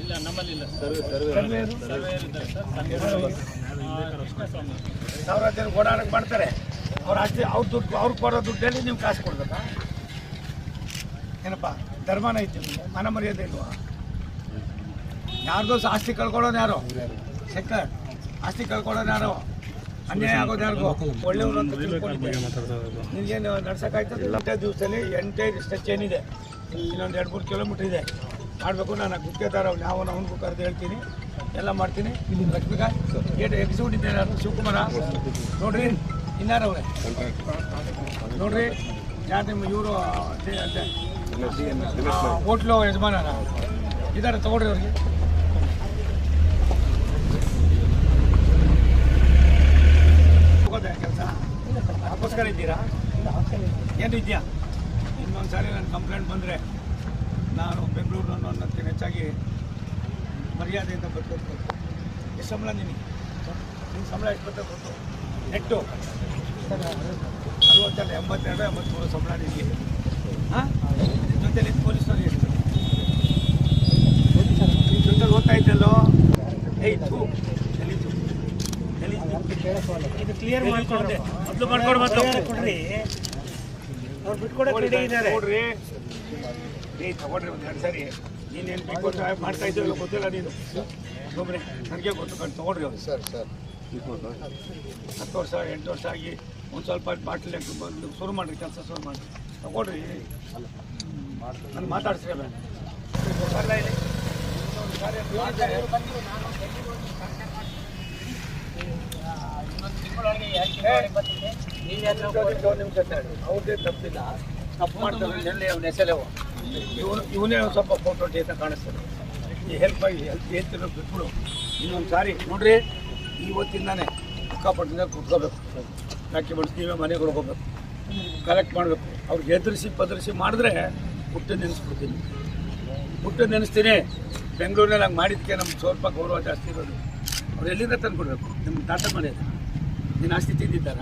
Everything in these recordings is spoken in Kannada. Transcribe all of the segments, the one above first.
ಇಲ್ಲ ನಮ್ಮಲ್ಲಿ ಸಾವಿರ ಮಾಡ್ತಾರೆ. ಅವ್ರು ಅವ್ರ ದುಡ್ಡು ಅವ್ರು ಕೊಡೋ ದುಡ್ಡಲ್ಲಿ ನೀವು ಕಾಸು ಕೊಡ್ಬೇಕಾ? ಏನಪ್ಪ, ಧರ್ಮನ ಐತಿ ಮನ ಮರ್ಯಾದೆ ಇಲ್ವಾ? ಯಾರ್ದೋ ಸ ಆಸ್ತಿ ಕಳ್ಕೊಳ್ಳೋದು ಯಾರೋ? ಶಂಕರ್, ಆಸ್ತಿ ಕಳ್ಕೊಳ್ಳೋದು ಯಾರು? ಅನ್ಯಾಯ ಆಗೋದು ಯಾರಿಗೂ ಒಳ್ಳೆಯವರು ಅಂತ ನಿನಗೇನು ನಡ್ಸೋಕ್ಕಾಯ್ತದೆ ಎಂಟೇ ದಿವಸದಲ್ಲಿ ಎಂಟೇ ಸ್ಟೆಚ್ ಏನಿದೆ. ಇನ್ನೊಂದು ಎರಡು ಮೂರು ಕಿಲೋಮೀಟ್ರ್ ಇದೆ. ಮಾಡಬೇಕು ನಾನು ಗುತ್ತಿಗೆದಾರ ಅವ್ನು ಯಾವನ ಅವನಿಗೂ ಕರೆದು ಹೇಳ್ತೀನಿ. ಎಲ್ಲ ಮಾಡ್ತೀನಿ. ಲಕ್ಷ್ಮಿಗ ಗೇಟ್ ಎಕ್ಸಿಕ್ಯೂಟಿವ್ ಯಾರು ಶಿವಕುಮಾರ. ನೋಡ್ರಿ ಇನ್ನಾರವ್ರೆ? ನೋಡ್ರಿ ಯಾರು ನಿಮ್ಮ ಇವರು ಹೋಟ್ಲು ಯಜಮಾನನ? ಇದ್ದಾರೆ ತಗೊಳ್ರಿ ಅವ್ರಿಗೆ ಹೋಗೋದೇ ಕೆಲಸ ಅದಕ್ಕೋಸ್ಕರ ಇದ್ದೀರಾ ಏನು ಇದೆಯಾ ಇನ್ನೊಂದು ಸಾರಿ ನನ್ನ ಕಂಪ್ಲೇಂಟ್ ಬಂದರೆ ನಾನು ಬೆಂಗಳೂರು ಅನ್ನೋದಕ್ಕಿಂತ ಹೆಚ್ಚಾಗಿ ಮರ್ಯಾದೆಯಿಂದ ಬದುಕಬೇಕು ಎಷ್ಟು ಸಂಬಳ ನಿನಗೆ? ನಿಮ್ಮ ಸಂಬಳ ಎಷ್ಟು ಬರ್ತದೆ ಗೊತ್ತು? ನೆಟ್ಟು. ಅರವತ್ತೆರಡು ಎಂಬತ್ತೆರಡು ಎಂಬತ್ತ್ಮೂರು ಸಂಬಳ ನಿನಗೆ. ಹಾಂ? ಜೊತೆಲಿ ಪೊಲೀಸ್ನವ್ರು ಎಷ್ಟು? ನಿಮ್ಮ ಜೊತೆ ಓದ್ತಾ ಇದ್ದಲ್ಲೋ ಐತು ಇದು ಕ್ಲಿಯರ್ ಮಾಡ್ಕೊಂಡೆ. ಮೊದಲು ಮಾಡ್ಕೊಂಡು ಕೊಡ್ರಿ. ಅವ್ರು ಬಿಟ್ಕೊಡಕ್ಕೆ ರೆಡಿ ಇದ್ದಾರೆ ನೋಡ್ರಿ. ಏ ತಗೊಂಡ್ರಿ ಒಂದು ಎರಡು ಸರಿ. ನೀನೇನು ಬೇಕು ಅಂತ ಮಾಡ್ತಾ ಇದ್ದೀವಿ ಗೊತ್ತಿಲ್ಲ ನೀನು. ಒಬ್ಬರೇ ನನಗೆ ಗೊತ್ತು ಕಣ್ ತಗೊಳ್ರಿ ಅವ್ರು. Sir sir. ಹತ್ತು ವರ್ಷ ಎಂಟು ವರ್ಷ ಆಗಿ ಒಂದು ಸ್ವಲ್ಪ ಬಾಟ್ಲಿ ಬಂದು ಶುರು ಮಾಡಿರಿ ಕೆಲಸ ಶುರು ಮಾಡಿರಿ. ತಗೊಳ್ರಿ. ನಾನು ಮಾತಾಡ್ಸ್ರಿ ಬೇಡ ಬರಲ್ಲ ಇಲ್ಲಿ ಇನ್ನೊಂದು ಕಾರ್ಯ ಅವ್ರದ್ದೇ ತಪ್ಪಿಲ್ಲ. ತಪ್ಪು ಮಾಡ್ತಾರೆ ಎಲ್ಲಿ ಅವ್ನ ಹೆಸರು ಇವನು ಇವನೇ ಒಂದು ಸ್ವಲ್ಪ ಫೋಟೋ ಡೇತ ಕಾಣಿಸ್ತದೆ. ಈ ಹೆಲ್ಪ್ ಆಗಿ ಹೆಲ್ಪ್ ಹೇಳ್ತಿರೋ ಬಿಟ್ಬಿಡು. ಇನ್ನೊಂದು ಸಾರಿ ನೋಡ್ರಿ ಇವತ್ತಿಂದಾನೆ ಅಕ್ಕಪಟ್ಟದಿಂದ ಕುತ್ಕೋಬೇಕು. ಡಾಕ್ಯುಮೆಂಟ್ಸ್ ನೀವೇ ಮನೆಗೆ ಹೋಗ್ಬೇಕು ಕಲೆಕ್ಟ್ ಮಾಡಬೇಕು. ಅವ್ರಿಗೆ ಎದುರಿಸಿ ಪದರಿಸಿ ಮಾಡಿದ್ರೆ ಹುಟ್ಟು ನೆನೆಸ್ಬಿಡ್ತೀನಿ. ಹುಟ್ಟು ನೆನೆಸ್ತೀನಿ. ಬೆಂಗಳೂರಿನಲ್ಲಿ ಹಂಗೆ ಮಾಡಿದ್ದಕ್ಕೆ ನಮ್ಗೆ ಸ್ವಲ್ಪ ಗೌರವ ಜಾಸ್ತಿ ಇರೋದು. ಅವ್ರು ಎಲ್ಲಿಂದ ತಂದುಕೊಡ್ಬೇಕು? ನಿಮ್ಗೆ ನಿಮ್ಮ ತಾತ ಮನೆ ನೀನು ಆಸ್ತಿ ತಿಂದಿದ್ದಾರ?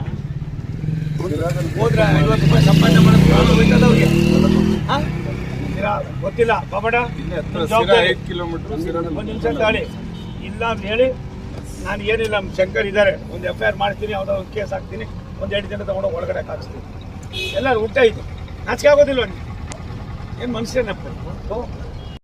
ಹೋದ್ರೆ ಐವತ್ತು ರೂಪಾಯಿ ಸಂಪಾದನೆ ಮಾಡೋದು ಅವ್ರಿಗೆ ಹಾಂ? ಇರಾ, ಗೊತ್ತಿಲ್ಲ ಬಾಬಡ ಕಿಲೋಮೀಟರ್ ಒಂದು ನಿಮಿಷ ತಾಳಿ ಇಲ್ಲ ಅಂತ ಹೇಳಿ ನಾನು ಏನಿಲ್ಲ ನಮ್ಮ ಶಂಕರ್ ಇದ್ದಾರೆ ಒಂದು ಎಫ್ ಐ ಆರ್ ಮಾಡ್ತೀನಿ ಯಾವುದೋ ಒಂದು ಕೇಸ್ ಹಾಕ್ತೀನಿ ಒಂದು ಎರಡು ದಿನ ತಗೊಂಡು ಒಳಗಡೆ ಹಾಕಿಸ್ತೀನಿ ಎಲ್ಲರೂ ಊಟ ಇದು ನಾಚಿಕೆ ಆಗೋದಿಲ್ಲ ಏನು ಮನುಷ್ಯನಪ್ಪ